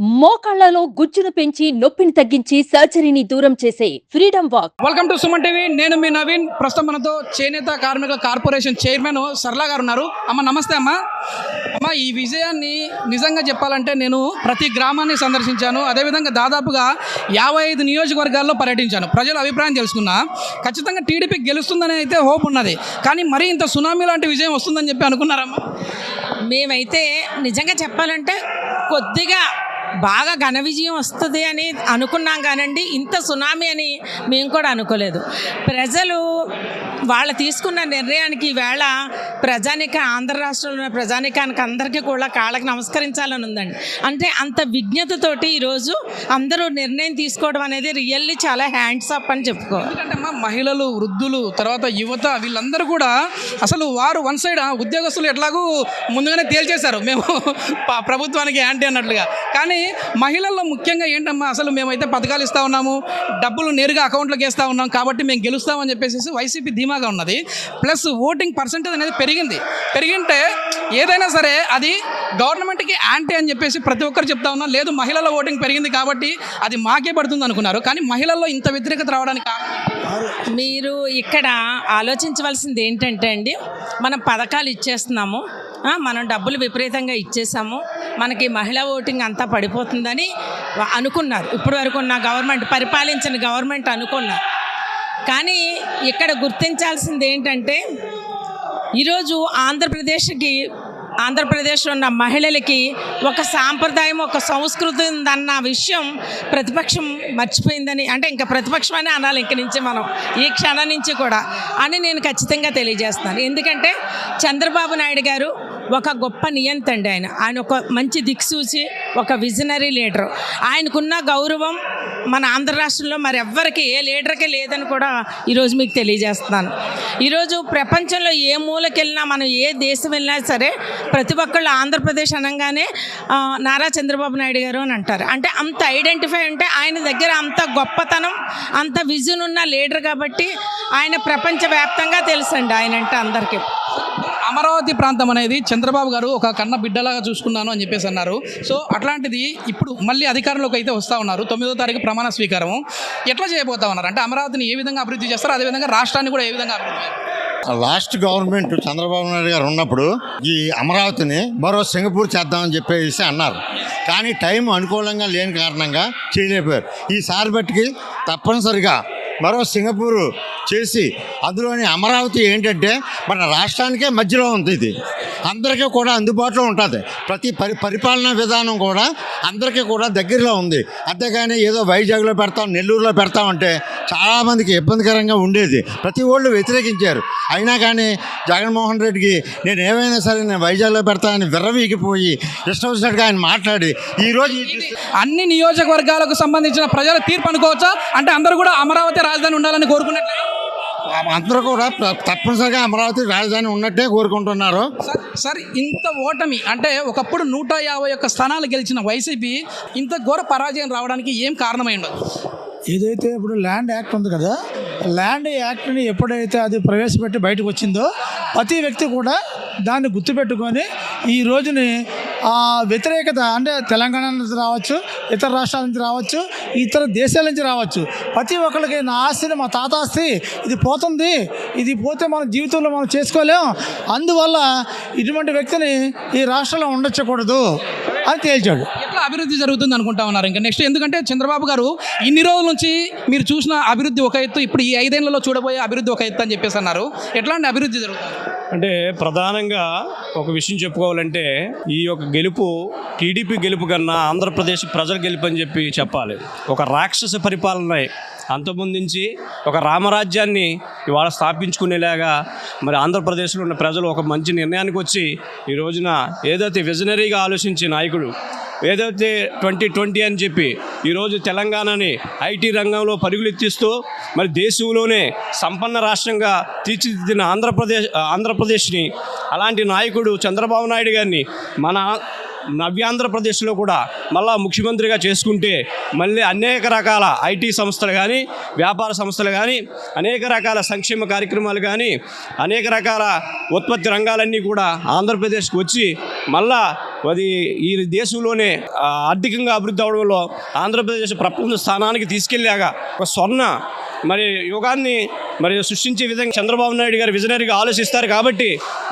మోకాళ్ళలో గుజ్జును పెంచి నొప్పిని తగ్గించి సర్జరీని దూరం చేసే freedom walk. Welcome to Suman TV. నేను మీ నవీన్. ప్రస్తుతం మనతో చేనేత కార్మిక కార్పొరేషన్ చైర్మన్ సరళ గారు ఉన్నారు. అమ్మ నమస్తే అమ్మ. అమ్మ ఈ విజయాన్ని నిజంగా చెప్పాలంటే నేను ప్రతి గ్రామాన్ని సందర్శించాను. అదేవిధంగా దాదాపుగా యాభై ఐదు నియోజకవర్గాల్లో పర్యటించాను. ప్రజల అభిప్రాయం తెలుసుకున్నా ఖచ్చితంగా టీడీపీ గెలుస్తుందని అయితే హోప్ ఉన్నది. కానీ మరీ ఇంత సునామీ లాంటి విజయం వస్తుందని చెప్పి అనుకున్నారమ్మా మేమైతే నిజంగా చెప్పాలంటే కొద్దిగా బాగా ఘన విజయం వస్తుంది అని అనుకున్నాం కానండి. ఇంత సునామీ అని మేము కూడా అనుకోలేదు. ప్రజలు వాళ్ళు తీసుకున్న నిర్ణయానికి ఈవేళ ప్రజానిక ఆంధ్ర రాష్ట్రంలో ఉన్న ప్రజానికానికి అందరికీ కూడా కాళ్ళకి నమస్కరించాలని ఉందండి. అంటే అంత విజ్ఞతతోటి ఈరోజు అందరూ నిర్ణయం తీసుకోవడం అనేది రియల్లీ చాలా హ్యాండ్స్ అప్ అని చెప్పుకోవాలి. మహిళలు వృద్ధులు తర్వాత యువత వీళ్ళందరూ కూడా అసలు వారు వన్ సైడ్ ఉద్యోగస్తులు ఎట్లాగూ ముందుగానే తేల్చేశారు. మేము ప్రభుత్వానికి యాంటీ అన్నట్లుగా. కానీ మహిళల్లో ముఖ్యంగా ఏంటమ్మా అసలు మేమైతే పథకాలు ఇస్తా ఉన్నాము డబ్బులు నేరుగా అకౌంట్లోకి వేస్తూ ఉన్నాం కాబట్టి మేము గెలుస్తామని చెప్పేసి వైసీపీ ధీమాగా ఉన్నది. ప్లస్ ఓటింగ్ పర్సంటేజ్ అనేది పెరిగింది. పెరిగింటే ఏదైనా సరే అది గవర్నమెంట్కి యాంటీ అని చెప్పేసి ప్రతి ఒక్కరు చెప్తా ఉన్నా లేదు మహిళల ఓటింగ్ పెరిగింది కాబట్టి అది మాకే పడుతుంది అనుకున్నారు. కానీ మహిళల్లో ఇంత వ్యతిరేకత రావడానికి మీరు ఇక్కడ ఆలోచించవలసింది ఏంటంటే అండి మనం పథకాలు ఇచ్చేస్తున్నాము మనం డబ్బులు విపరీతంగా ఇచ్చేసాము మనకి మహిళా ఓటింగ్ అంతా పడిపోతుందని అనుకున్నారు. ఇప్పటి వరకు ఉన్న గవర్నమెంట్ పరిపాలించిన గవర్నమెంట్ అనుకున్నారు. కానీ ఇక్కడ గుర్తించాల్సింది ఏంటంటే ఈరోజు ఆంధ్రప్రదేశ్కి ఆంధ్రప్రదేశ్లో ఉన్న మహిళలకి ఒక సాంప్రదాయం ఒక సంస్కృతి ఉందన్న విషయం ప్రతిపక్షం మర్చిపోయిందని అంటే ఇంకా ప్రతిపక్షం అని అనాలి ఇంక నుంచి మనం ఈ క్షణం నుంచి కూడా అని నేను ఖచ్చితంగా తెలియజేస్తాను ఎందుకంటే చంద్రబాబు నాయుడు గారు ఒక గొప్ప నియంత అండి ఆయన. ఆయన ఒక మంచి దిక్సూచి ఒక విజనరీ లీడర్ ఆయనకున్న గౌరవం మన ఆంధ్ర రాష్ట్రంలో మరి ఎవ్వరికి ఏ లీడర్కి లేదని కూడా ఈరోజు మీకు తెలియజేస్తున్నాను. ఈరోజు ప్రపంచంలో ఏ మూలకెళ్ళినా మనం ఏ దేశం వెళ్ళినా సరే ప్రతి ఒక్కళ్ళు ఆంధ్రప్రదేశ్ అనగానే నారా చంద్రబాబు నాయుడు గారు అని అంటారు. అంటే అంత ఐడెంటిఫై ఉంటే ఆయన దగ్గర అంత గొప్పతనం అంత విజన్ ఉన్న లీడర్ కాబట్టి ఆయన ప్రపంచవ్యాప్తంగా తెలుసండి ఆయన అంటే అందరికీ. అమరావతి ప్రాంతం అనేది చంద్రబాబు గారు ఒక కన్న బిడ్డలాగా చూసుకున్నాను అని చెప్పేసి అన్నారు. సో అట్లాంటిది ఇప్పుడు మళ్ళీ అధికారంలోకి అయితే వస్తూ ఉన్నారు. తొమ్మిదో తారీఖు ప్రమాణ స్వీకారం ఎట్లా చేయబోతా ఉన్నారు? అంటే అమరావతిని ఏ విధంగా అభివృద్ధి చేస్తారు అదేవిధంగా రాష్ట్రాన్ని కూడా ఏ విధంగా అభివృద్ధి లాస్ట్ గవర్నమెంట్ చంద్రబాబు నాయుడు గారు ఉన్నప్పుడు ఈ అమరావతిని మరో సింగపూర్ చేద్దామని చెప్పేసి అన్నారు. కానీ టైం అనుకూలంగా లేని కారణంగా చేయలేకపోయారు. ఈసారి బట్టికి తప్పనిసరిగా మరో సింగపూర్ చేసి అందులోని అమరావతి ఏంటంటే మన రాష్ట్రానికే మధ్యలో ఉంది ఇది. అందరికీ కూడా అందుబాటులో ఉంటుంది. ప్రతి పరి పరిపాలనా విధానం కూడా అందరికీ కూడా దగ్గరలో ఉంది. అంతేగాని ఏదో వైజాగ్లో పెడతాం నెల్లూరులో పెడతామంటే చాలామందికి ఇబ్బందికరంగా ఉండేది. ప్రతి వాళ్ళు వ్యతిరేకించారు. అయినా కానీ జగన్మోహన్ రెడ్డికి నేను ఏమైనా సరే నేను వైజాగ్లో పెడతానని విర్రవీగిపోయి ఇష్టం వచ్చినట్టుగా ఆయన మాట్లాడి ఈరోజు అన్ని నియోజకవర్గాలకు సంబంధించిన ప్రజల తీర్పు అనుకోవచ్చా? అంటే అందరూ కూడా అమరావతి రాజధాని ఉండాలని కోరుకున్నట్లే? అందరూ కూడా తప్పనిసరిగా అమరావతి రాజధాని ఉన్నట్టే కోరుకుంటున్నారు. సార్ సార్ ఇంత ఓటమి అంటే ఒకప్పుడు నూట యాభై ఒక్క స్థానాలు గెలిచిన వైసీపీ ఇంత ఘోర పరాజయం రావడానికి ఏం కారణమై ఉండదు? ఏదైతే ఇప్పుడు ల్యాండ్ యాక్ట్ ఉంది కదా ల్యాండ్ యాక్ట్ని ఎప్పుడైతే అది ప్రవేశపెట్టి బయటకు వచ్చిందో ప్రతి వ్యక్తి కూడా దాన్ని గుర్తుపెట్టుకొని ఈ రోజుని వ్యతిరేకత అంటే తెలంగాణ నుంచి రావచ్చు ఇతర రాష్ట్రాల నుంచి రావచ్చు ఇతర దేశాల నుంచి రావచ్చు. ప్రతి ఒక్కరికి నా ఆస్తిని మా తాత ఆస్తి ఇది పోతుంది. ఇది పోతే మన జీవితంలో మనం చేసుకోలేం. అందువల్ల ఇటువంటి వ్యక్తిని ఈ రాష్ట్రంలో ఉండొచ్చకూడదు అని తేల్చాడు. ఎట్లా అభివృద్ధి జరుగుతుంది అనుకుంటా ఉన్నారు ఇంకా? నెక్స్ట్ ఎందుకంటే చంద్రబాబు గారు ఇన్ని రోజుల నుంచి మీరు చూసిన అభివృద్ధి ఒక ఎత్తు ఇప్పుడు ఈ ఐదేళ్ళలో చూడబోయే అభివృద్ధి ఒక ఎత్తు అని చెప్పేసి అన్నారు. ఎట్లాంటి అభివృద్ధి జరుగుతుంది? అంటే ప్రధానంగా ఒక విషయం చెప్పుకోవాలంటే ఈ యొక్క గెలుపు టీడీపీ గెలుపు కన్నా ఆంధ్రప్రదేశ్ ప్రజల గెలుపు అని చెప్పి చెప్పాలి. ఒక రాక్షస పరిపాలన అంతమొందించి ఒక రామరాజ్యాన్ని ఇవాళ స్థాపించుకునేలాగా మరి ఆంధ్రప్రదేశ్లో ఉన్న ప్రజలు ఒక మంచి నిర్ణయానికి వచ్చి ఈ రోజున ఏదైతే విజనరీగా ఆలోచించే నాయకుడు ఏదైతే ట్వంటీ ట్వంటీ అని చెప్పి ఈరోజు తెలంగాణని ఐటీ రంగంలో పరుగులెత్తిస్తూ మరి దేశంలోనే సంపన్న రాష్ట్రంగా తీర్చిదిద్దిన ఆంధ్రప్రదేశ్ ఆంధ్రప్రదేశ్ని అలాంటి నాయకుడు చంద్రబాబు నాయుడు గారిని మన నవ్యాంధ్రప్రదేశ్లో కూడా మళ్ళా ముఖ్యమంత్రిగా చేసుకుంటే మళ్ళీ అనేక రకాల ఐటీ సంస్థలు కానీ వ్యాపార సంస్థలు కానీ అనేక రకాల సంక్షేమ కార్యక్రమాలు కానీ అనేక రకాల ఉత్పత్తి రంగాలన్నీ కూడా ఆంధ్రప్రదేశ్కి వచ్చి మళ్ళా అది ఈ దేశంలోనే ఆర్థికంగా అభివృద్ధి అవడంలో ఆంధ్రప్రదేశ్ ప్రపంచ స్థానానికి తీసుకెళ్ళాక ఒక స్వర్ణ మరి యుగాన్ని మరి సృష్టించే విధంగా చంద్రబాబు నాయుడు గారు విజనరీగా ఆలోచిస్తారు కాబట్టి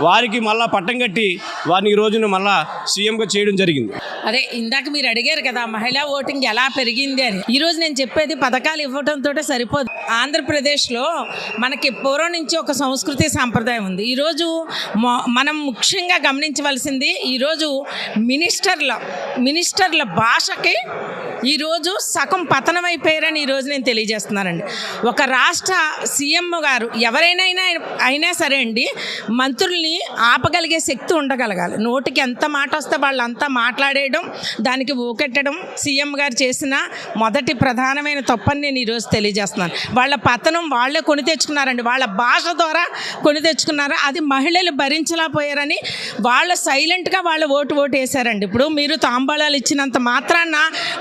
వారికి మళ్ళా పట్టం కట్టి వారిని ఈ రోజున మళ్ళా సీఎంగా చేయడం జరిగింది. అదే ఇందాక మీరు అడిగారు కదా మహిళా ఓటింగ్ ఎలా పెరిగింది అని. ఈ రోజు నేను చెప్పేది పథకాలు ఇవ్వడంతో సరిపోదు. ఆంధ్రప్రదేశ్లో మనకి పూర్వం నుంచి ఒక సంస్కృతి సాంప్రదాయం ఉంది. ఈరోజు మొ- మనం ముఖ్యంగా గమనించవలసింది ఈరోజు మినిస్టర్ల మినిస్టర్ల భాషకి ఈరోజు సగం పతనం అయిపోయారని ఈరోజు నేను తెలియజేస్తున్నానండి. ఒక రాష్ట్ర సీఎం గారు ఎవరైనా అయినా సరే అండి మంత్రుల్ని ఆపగలిగే శక్తి ఉండగలగాలి. నోటికి ఎంత మాట వస్తే వాళ్ళంతా మాట్లాడేయడం దానికి ఊకెట్టడం సీఎం గారు చేసిన మొదటి ప్రధానమైన తప్పని నేను ఈరోజు తెలియజేస్తున్నాను. వాళ్ళ పతనం వాళ్ళే కొని తెచ్చుకున్నారండి. వాళ్ళ భాష ద్వారా కొని తెచ్చుకున్నారు? అది మహిళలు భరించలేకపోయారని వాళ్ళు సైలెంట్గా వాళ్ళ ఓటు ఓటు వేశారండి ఇప్పుడు మీరు తాంబాళాలు ఇచ్చినంత మాత్రాన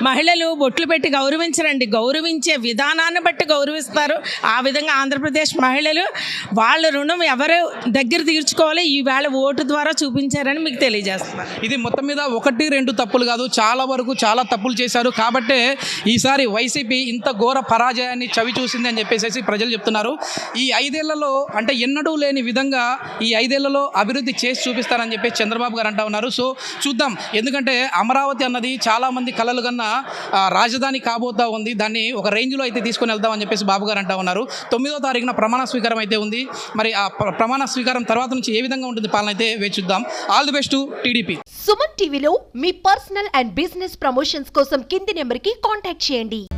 మహిళలు బొట్లు పెట్టి గౌరవించరండి. గౌరవించే విధానాన్ని బట్టి గౌరవిస్తారు. ఆ విధంగా ఆంధ్రప్రదేశ్ మహిళలు వాళ్ళ రుణం ఎవరు దగ్గర తీర్చుకోవాలి? ఈవేళ ఓటు ద్వారా చూపించారని మీకు తెలియజేస్తున్నారు. ఇది మొత్తం మీద ఒకటి రెండు తప్పులు కాదు. చాలా వరకు చాలా తప్పులు చేశారు. కాబట్టే ఈసారి వైసీపీ ఇంత ఘోర పరాజయాన్ని చవి చూసింది అని చెప్పేసి ప్రజలు చెప్తున్నారు. ఈ ఐదేళ్ళలో అంటే ఎన్నడూ లేని విధంగా ఈ ఐదేళ్ళలో అభివృద్ధి చేసి చూపిస్తారని చెప్పి చంద్రబాబు గారు అంటా ఉన్నారు. సో చూద్దాం. ఎందుకంటే అమరావతి అన్నది చాలామంది కళలు కన్నా రాజధాని కాబోతా ఉంది. దాన్ని ఒక రేంజ్లో అయితే తీసుకొని వెళ్తామని చెప్పేసి బాబు గారు అంటా ఉన్నారు. తొమ్మిదో తారీఖున ప్రమాణ స్వీకారం అయితే ఉంది. మరి ఆ ప్ర- ప్రమాణ స్వీకారం తర్వాత నుంచి ఏ విధంగా ఉంటుంది పాలన అయితే వేచి చూద్దాం all the best TDP. Suman టీవీలో మీ పర్సనల్ అండ్ బిజినెస్ ప్రమోషన్స్ కోసం కింది నెంబర్కి కాంటాక్ట్ చేయండి.